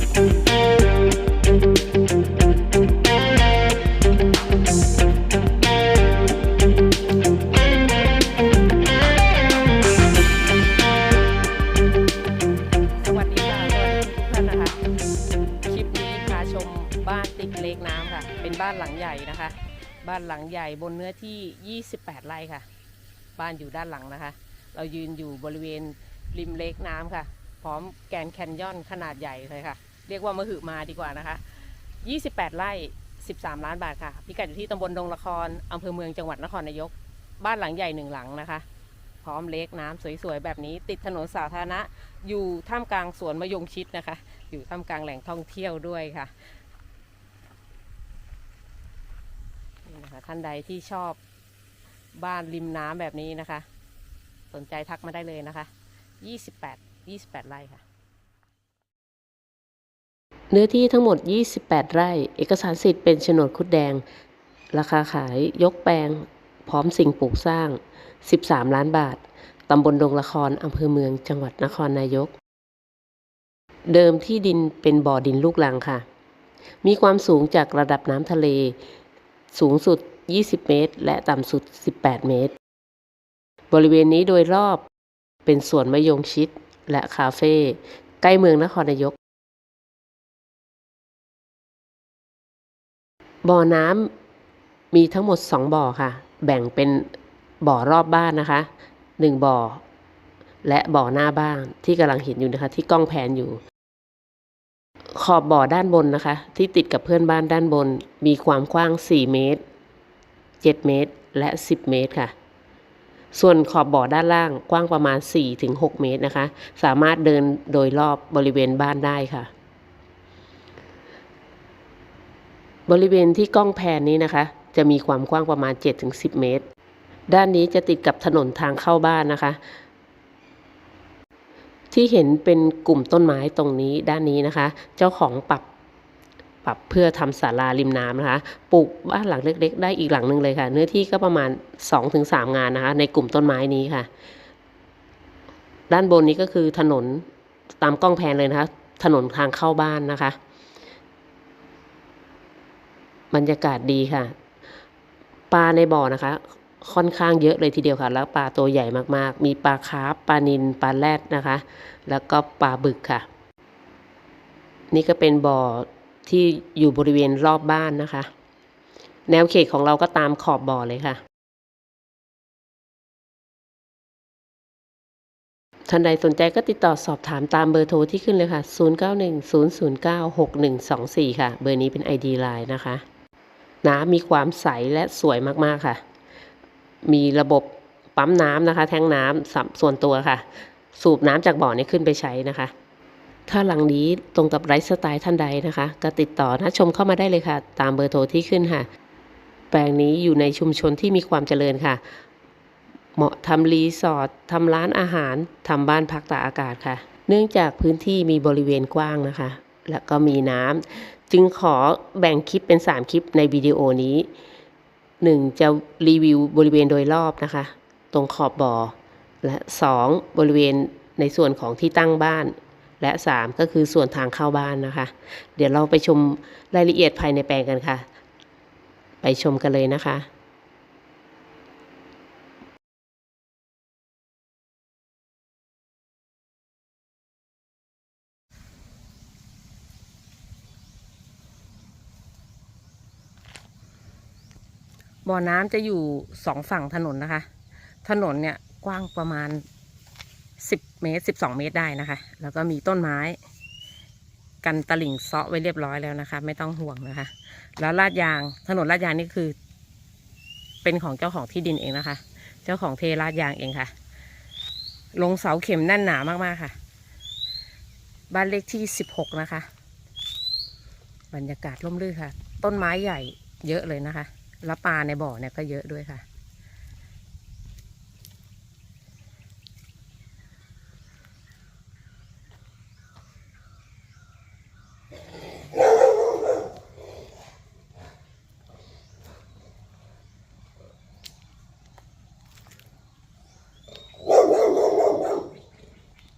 สวัสดีค่ะสวัสดีทุกท่านนะคะ คลิปนี้พาชมบ้านติดเลกน้ำค่ะ เป็นบ้านหลังใหญ่นะคะ บ้านหลังใหญ่บนเนื้อที่ 28 ไร่ค่ะ บ้านอยู่ด้านหลังนะคะ เรายืนอยู่บริเวณริมเลกน้ำค่ะ พร้อมแกรนแคนยอนขนาดใหญ่เลยค่ะ เรียกว่ามหึมาดีกว่านะคะ 28 ไร่ 13 ล้านบาทค่ะ พิกัดอยู่ที่ตำบลดงละครอำเภอเมืองจังหวัดนครนายก บ้านหลังใหญ่หนึ่งหลังนะคะ พร้อมเล็กน้ำสวยๆ แบบนี้ ติดถนนสาธารณะ อยู่ท่ามกลางสวนมะยงชิดนะคะ อยู่ท่ามกลางแหล่งท่องเที่ยวด้วยค่ะนี่นะคะท่านใดที่ชอบบ้านริมน้ำแบบนี้นะคะ สนใจทักมาได้เลยนะคะ 28 28 ไร่ค่ะ เนื้อที่ทั้งหมด 28 ไร่ เอกสารสิทธิ์เป็นโฉนดคุดแดง ราคาขายยกแปลง พร้อมสิ่งปลูกสร้าง 13 ล้านบาท ตำบลดงละครอำเภอเมืองจังหวัดนครนายก เดิมที่ดินเป็นบ่อดินลูกลังค่ะ มีความสูงจากระดับน้ำทะเล สูงสุด 20 เมตร และต่ำสุด 18 เมตร บริเวณนี้โดยรอบเป็นสวนมะยงชิดและคาเฟ่ใกล้เมืองนครนายก บ่อน้ำมีทั้งหมด 2 บ่อค่ะ แบ่งเป็นบ่อรอบบ้านนะคะ 1 บ่อ และบ่อหน้าบ้านที่กำลังเห็นอยู่นะคะ ที่กล้องแผนอยู่ ขอบบ่อด้านบนนะคะ ที่ติดกับเพื่อนบ้านด้านบน มีความกว้าง 4 เมตร 7 เมตร และ 10 เมตรค่ะ ส่วนขอบบ่อด้านล่างกว้างประมาณ 4-6 เมตรนะคะ สามารถเดินโดยรอบบริเวณบ้านได้ค่ะ บริเวณที่กล้องแพนนี้นะคะ จะมีความกว้างประมาณ 7-10 เมตร ด้านนี้จะติดกับถนนทางเข้าบ้านนะคะ ที่เห็นเป็นกลุ่มต้นไม้ตรงนี้ด้านนี้นะคะ เจ้าของปรับปรับเพื่อทำศาลาริมน้ำนะคะ ปลูกบ้านหลังเล็ก ๆ ได้อีกหลังหนึ่งเลยค่ะ เนื้อที่ก็ประมาณ 2-3 งานนะคะ ในกลุ่มต้นไม้นี้ค่ะ ด้านบนนี้ก็คือถนนตามกล้องแพนเลยนะคะ ถนนทางเข้าบ้านนะคะ บรรยากาศดีค่ะ ปลาในบ่อนะคะ ค่อนข้างเยอะเลยทีเดียวค่ะ แล้วปลาตัวใหญ่มากๆ มีปลาคาร์ปปลานิลปลาแรดนะคะ แล้วก็ปลาบึกค่ะ นี่ก็เป็นบ่อที่อยู่บริเวณรอบบ้านนะคะ แนวเขตของเราก็ตามขอบบ่อเลยค่ะ ท่านใดสนใจก็ติดต่อสอบถามตามเบอร์โทรที่ขึ้นเลยค่ะ 0910096124 ค่ะ เบอร์นี้เป็น ID Line นะคะ น้ำมีความใสและสวยมากๆค่ะ มีระบบปั๊มน้ำนะคะ แทงน้ำส,ส่วนตัวค่ะ สูบน้ำจากบ่อนี้ขึ้นไปใช้นะคะ ถ้าหลังนี้ตรงกับไลฟ์สไตล์ท่านใดนะคะ ก็ติดต่อนะชมเข้ามาได้เลยค่ะ ตามเบอร์โทรที่ขึ้นค่ะ แปลงนี้อยู่ในชุมชนที่มีความเจริญค่ะ เหมาะทำรีสอร์ททำร้านอาหารทำบ้านพักตากอากาศค่ะ เนื่องจากพื้นที่มีบริเวณกว้างนะคะ และก็มีน้ำ จึงขอแบ่งคลิปเป็น 3 คลิปในวิดีโอนี้ 1. จะรีวิวบริเวณโดยรอบนะคะ ตรงขอบบ่อและ 2. บริเวณในส่วนของที่ตั้งบ้าน และ 3 ก็คือส่วนทางเข้าบ้านนะคะ เดี๋ยวเราไปชมรายละเอียดภายในแปลงกันค่ะ ไปชมกันเลยนะคะ บ่อน้ำจะอยู่สองฝั่งถนนนะคะ ถนนเนี่ยกว้างประมาณ10เมตร12เมตรได้นะคะ แล้วก็มีต้นไม้ กันตลิ่งเซาะไว้เรียบร้อยแล้วนะคะ ไม่ต้องห่วงนะคะ แล้วลาดยางถนนลาดยางนี่คือ เป็นของเจ้าของที่ดินเองนะคะ เจ้าของเทลาดยางเองค่ะ ลงเสาเข็มแน่นหนามากๆค่ะ บ้านเลขที่16นะคะ บรรยากาศร่มรื่นค่ะ ต้นไม้ใหญ่เยอะเลยนะคะ แล้วปลาในบ่อเนี่ยก็เยอะด้วยค่ะ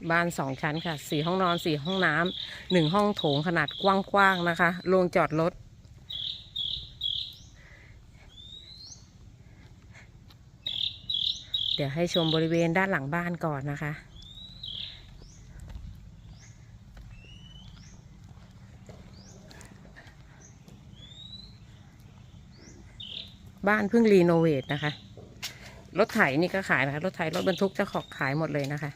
บบ้านสองชั้นค่ะสี่ห้องนอนสี่ห้องน้ำหนึ่งห้องโถงขนาดกว้างๆนะคะโรงจอดรถ เดี๋ยวให้ชมบริเวณด้านหลังบ้านก่อนนะคะ บ้านเพิ่งรีโนเวทนะคะ รถไถนี่ก็ขายนะคะ รถไถรถบรรทุกเจะขอกขายหมดเลยนะคะ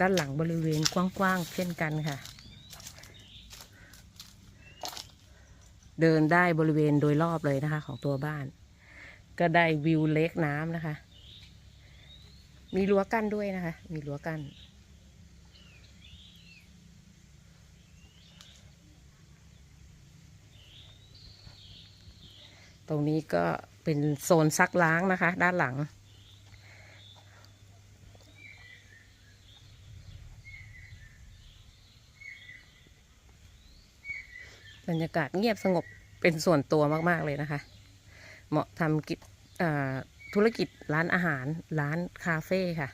ด้านหลังบริเวณกว้างๆเช่นกันค่ะ เดินได้บริเวณโดยรอบเลยนะคะ ของตัวบ้าน ก็ได้วิวเล็กน้ำนะคะ มีรั้วกั้นด้วยนะคะ มีรั้วกั้นตรงนี้ก็เป็นโซนซักล้างนะคะ ด้านหลัง บรรยากาศเงียบสงบเป็นส่วนตัวมากๆเลยนะคะ เหมาะทำกิจธุรกิจร้านอาหารร้านคาเฟ่ค่ะ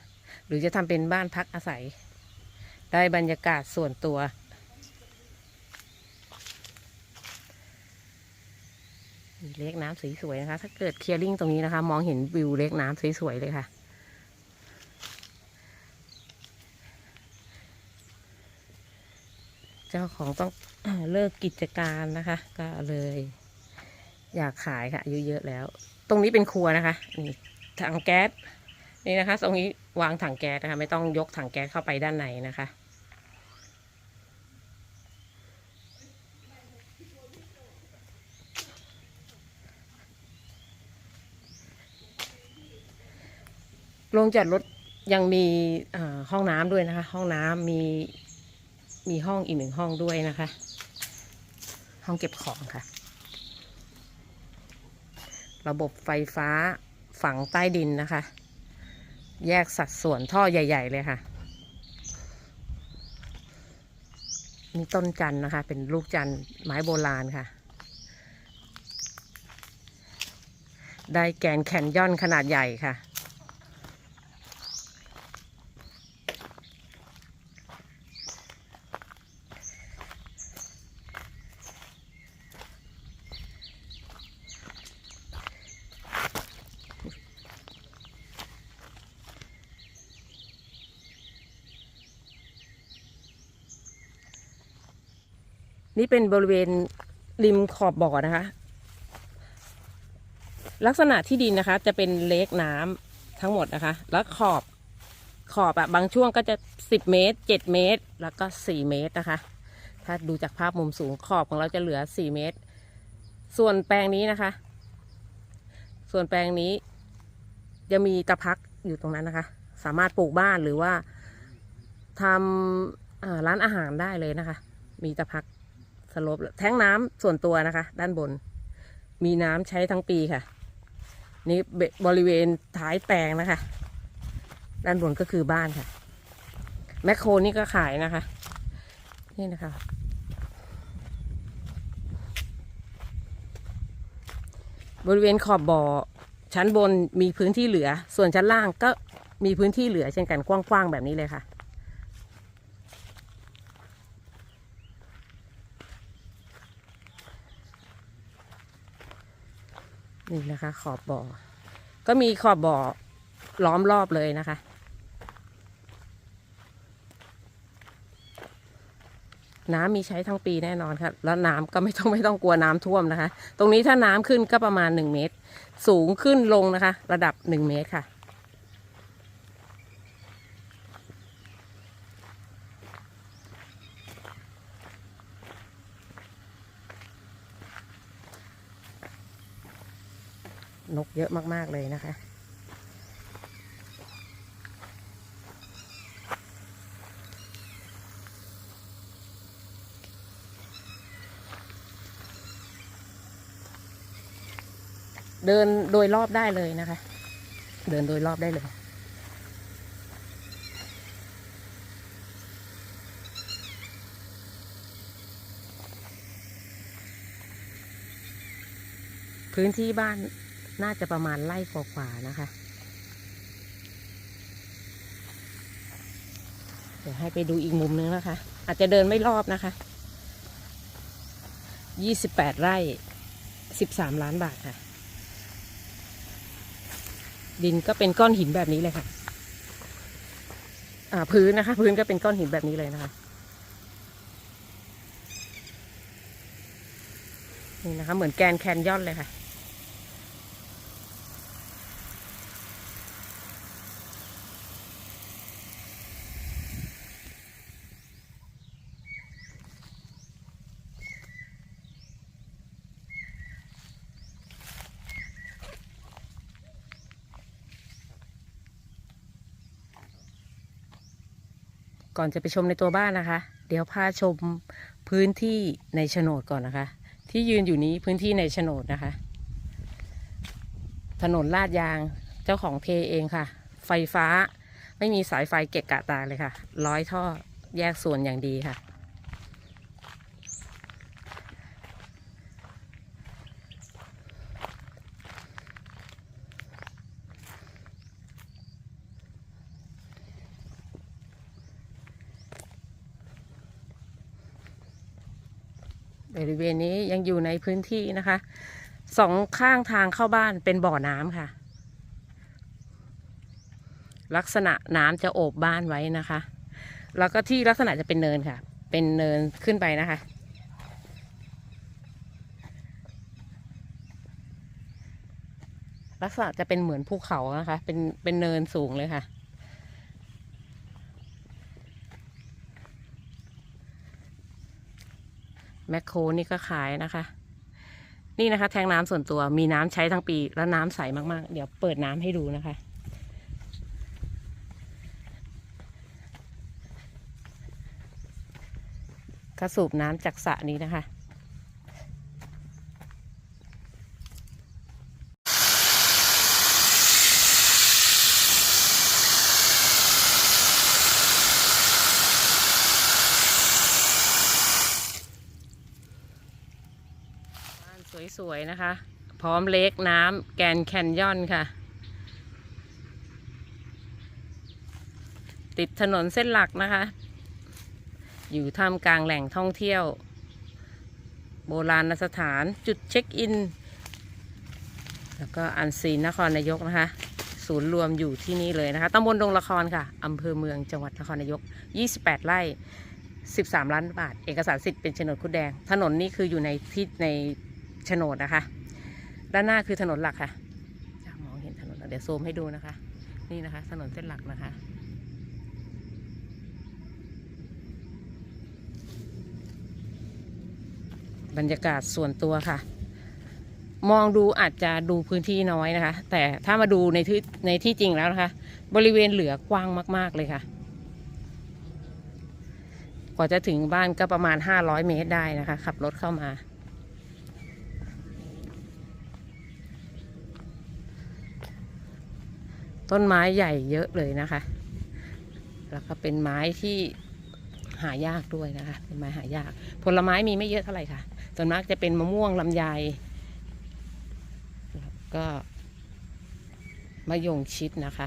หรือจะทำเป็นบ้านพักอาศัย ได้บรรยากาศส่วนตัว เล็กน้ำสวยๆนะคะ ถ้าเกิดเคลียร์ลิงตรงนี้นะคะ มองเห็นวิวเล็กน้ำสวยๆเลยค่ะ เจ้าของต้องเลิกกิจการนะคะ ก็เลย อยากขายค่ะอายุเยอะแล้ว ตรงนี้เป็นครัวนะคะนี่ถังแก๊สนี่นะคะ ตรงนี้วางถังแก๊สนะคะ ไม่ต้องยกถังแก๊สเข้าไปด้านในนะคะโรงจอดรถยังมีห้องน้ำด้วยนะคะ ห้องน้ำมี มีห้องอีกหนึ่งห้องด้วยนะคะ ห้องเก็บของค่ะ ระบบไฟฟ้าฝังใต้ดินนะคะ แยกสัดส่วนท่อใหญ่ ๆ เลยค่ะมีต้นจันนะคะ เป็นลูกจันไม้โบราณค่ะ ได้แกนแคนยอนขนาดใหญ่ค่ะ นี่เป็นบริเวณริมขอบบ่อนะคะ ลักษณะที่ดินนะคะ จะเป็นเลกน้ำทั้งหมดนะคะ แล้วขอบขอบอะบางช่วงก็จะสิบเมตรเจ็ดเมตร แล้วก็สี่เมตรนะคะ ถ้าดูจากภาพมุมสูงขอบของเราจะเหลือสี่เมตร ส่วนแปลงนี้นะคะ ส่วนแปลงนี้ จะมีตะพักอยู่ตรงนั้นนะคะ สามารถปลูกบ้านหรือว่าทำร้านอาหารได้เลยนะคะ มีตะพัก สลบแท้งน้ำส่วนตัวนะคะ ด้านบน มีน้ำใช้ทั้งปีค่ะ นี่บริเวณท้ายแปลงนะคะ ด้านบนก็คือบ้านค่ะ แมคโครนี่ก็ขายนะคะ นี่นะคะ บริเวณขอบบ่อชั้นบนมีพื้นที่เหลือ ส่วนชั้นล่างก็มีพื้นที่เหลือเช่นกันกว้างๆแบบนี้เลยค่ะ นะคะ ขอบบ่อ ก็มีขอบบ่อล้อมรอบเลยนะคะ น้ำมีใช้ทั้งปีแน่นอนค่ะ แล้วน้ำก็ไม่ต้องไม่ต้องกลัวน้ำท่วมนะคะ ตรงนี้ถ้าน้ำขึ้นก็ประมาณหนึ่งเมตร สูงขึ้นลงนะคะ ระดับหนึ่งเมตรค่ะ นกเยอะมากๆเลยนะคะ เดินโดยรอบได้เลยนะคะ เดินโดยรอบได้เลยพื้นที่บ้าน น่าจะประมาณไร่กว่าๆนะคะ เดี๋ยวให้ไปดูอีกมุมนึงนะคะ อาจจะเดินไม่รอบนะคะยี่สิบแปดไร่สิบสามล้านบาทค่ะ ดินก็เป็นก้อนหินแบบนี้เลยค่ะอ่าพื้นนะคะ พื้นก็เป็นก้อนหินแบบนี้เลยนะคะ นี่นะคะ เหมือนแกนแคนยอนเลยค่ะ ก่อนจะไปชมในตัวบ้านนะคะ เดี๋ยวพาชมพื้นที่ในโฉนดก่อนนะคะ ที่ยืนอยู่นี้พื้นที่ในโฉนดนะคะ ถนนลาดยางเจ้าของเทเองค่ะ ไฟฟ้าไม่มีสายไฟเกะกะตาเลยค่ะ ร้อยท่อแยกส่วนอย่างดีค่ะ บริเวณนี้ยังอยู่ในพื้นที่นะคะสองข้างทางเข้าบ้านเป็นบ่อน้ำค่ะ ลักษณะน้ำจะโอบบ้านไว้นะคะ แล้วก็ที่ลักษณะจะเป็นเนินค่ะ เป็นเนินขึ้นไปนะคะ ลักษณะจะเป็นเหมือนภูเขานะคะ เป็นเป็นเนินสูงเลยค่ะ แมคโครนี่ก็ขายนะคะ นี่นะคะ แทงน้ำส่วนตัวมีน้ำใช้ทั้งปีและน้ำใสมากๆ เดี๋ยวเปิดน้ำให้ดูนะคะ กระสูบน้ำจากสระนี้นะคะ บ้านส วยๆนะคะ พร้อมเล็กน้ำแกนแคนยอนค่ะ ติดถนนเส้นหลักนะคะ อยู่ท่ามกลางแหล่งท่องเที่ยว โบราณสถานจุดเช็คอิน แล้วก็อันซีนนครนายกนะคะ ศูนย์รวมอยู่ที่นี่เลยนะคะตำบลดงละครค่ะอำเภอเมืองจังหวัดนครนายก 28 ไร่13 ล้านบาท เอกสารสิทธิ์เป็นโฉนดคุดแดง ถนนนี่คืออยู่ในที่ใน โฉนดนะคะ ด้านหน้าคือถนนหลักค่ะมองเห็นถนนเดี๋ยวซูมให้ดูนะคะ นี่นะคะ ถนนเส้นหลักนะคะบรรยากาศส่วนตัวค่ะ มองดูอาจจะดูพื้นที่น้อยนะคะ แต่ถ้ามาดูในที่ในที่จริงแล้วนะคะ บริเวณเหลือกว้างมาก ๆ เลยค่ะ กว่าจะถึงบ้านก็ประมาณ 500 เมตรได้นะคะ ขับรถเข้ามา ต้นไม้ใหญ่เยอะเลยนะคะ แล้วก็เป็นไม้ที่หายากด้วยนะคะ เป็นไม้หายาก ผลไม้มีไม่เยอะเท่าไหร่ค่ะ ส่วนมากจะเป็นมะม่วงลำไย แล้วก็มะยงชิดนะคะ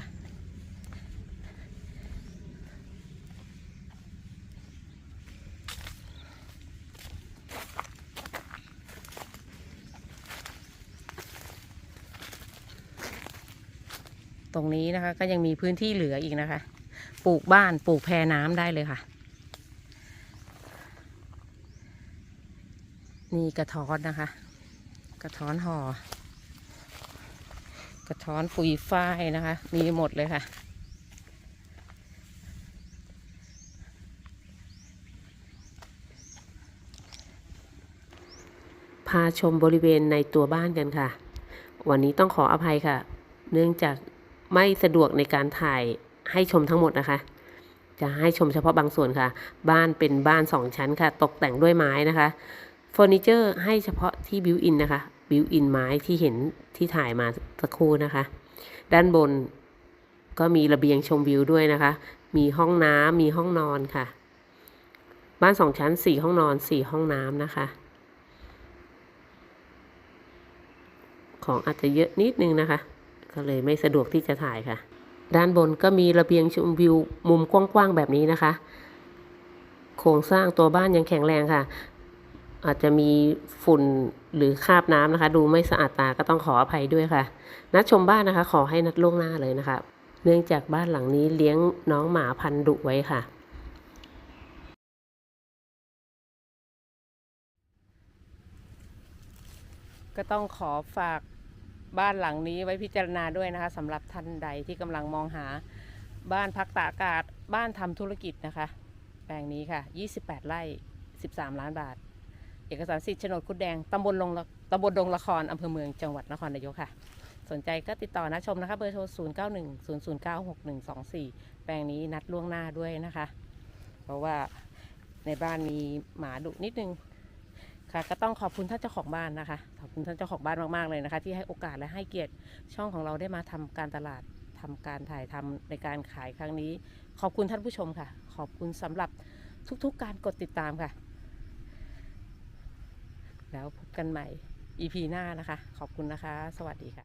รงนี้นะคะ ก็ยังมีพื้นที่เหลืออีกนะคะ ปลูกบ้านปลูกแพน้ำได้เลยค่ะ นี่กระท้อนนะคะ กระท้อนห่อกระท้อนปุยฝ้ายนะคะ มีหมดเลยค่ะ พาชมบริเวณในตัวบ้านกันค่ะ วันนี้ต้องขออภัยค่ะ เนื่องจาก ไม่สะดวกในการถ่ายให้ชมทั้งหมดนะคะ จะให้ชมเฉพาะบางส่วนค่ะ บ้านเป็นบ้านสองชั้นค่ะ ตกแต่งด้วยไม้นะคะเฟอร์นิเจอร์ให้เฉพาะที่บิวอินนะคะบิวอินไม้ที่เห็นที่ถ่ายมาสักครู่นะคะ ด้านบนก็มีระเบียงชมวิวด้วยนะคะ มีห้องน้ำมีห้องนอนค่ะ บ้านสองชั้นสี่ห้องนอนสี่ห้องน้ำนะคะขของอาจจะเยอะนิดนึงนะคะ ก็เลยไม่สะดวกที่จะถ่ายค่ะ ด้านบนก็มีระเบียงชมวิวมุมกว้างๆแบบนี้นะคะ โครงสร้างตัวบ้านยังแข็งแรงค่ะ อาจจะมีฝุ่นหรือคราบน้ำนะคะ ดูไม่สะอาดตาก็ต้องขออภัยด้วยค่ะ นัดชมบ้านนะคะ ขอให้นัดล่วงหน้าเลยนะคะ เนื่องจากบ้านหลังนี้เลี้ยงน้องหมาพันธุ์ดุไว้ค่ะก็ต้องขอฝาก บ้านหลังนี้ไว้พิจารณาด้วยนะคะสำหรับท่านใดที่กำลังมองหาบ้านพักตากอากาศ บ้านทำธุรกิจนะคะ แปลงนี้ค่ะ 28 ไร่ 13 ล้านบาท เอกสารสิทธิ์โฉนดคุดแดงตำบลลงละตำบลดงละครอำเภอเมืองจังหวัดนครนายกค่ะ สนใจก็ติดต่อนะชมนะคะ เบอร์โทร 0 9 1 0 0 9 6 1 2 4 แปลงนี้นัดล่วงหน้าด้วยนะคะ เพราะว่าในบ้านมีหมาดุนิดนึง ค่ะก็ต้องขอบคุณท่านเจ้าของบ้านนะคะ ขอบคุณท่านเจ้าของบ้านมากๆเลยนะคะ ที่ให้โอกาสและให้เกียรติช่องของเราได้มาทำการตลาดทำการถ่ายทำในการขายครั้งนี้ ขอบคุณท่านผู้ชมค่ะ ขอบคุณสำหรับทุกๆการกดติดตามค่ะ แล้วพบกันใหม่ EP หน้านะคะ ขอบคุณนะคะ สวัสดีค่ะ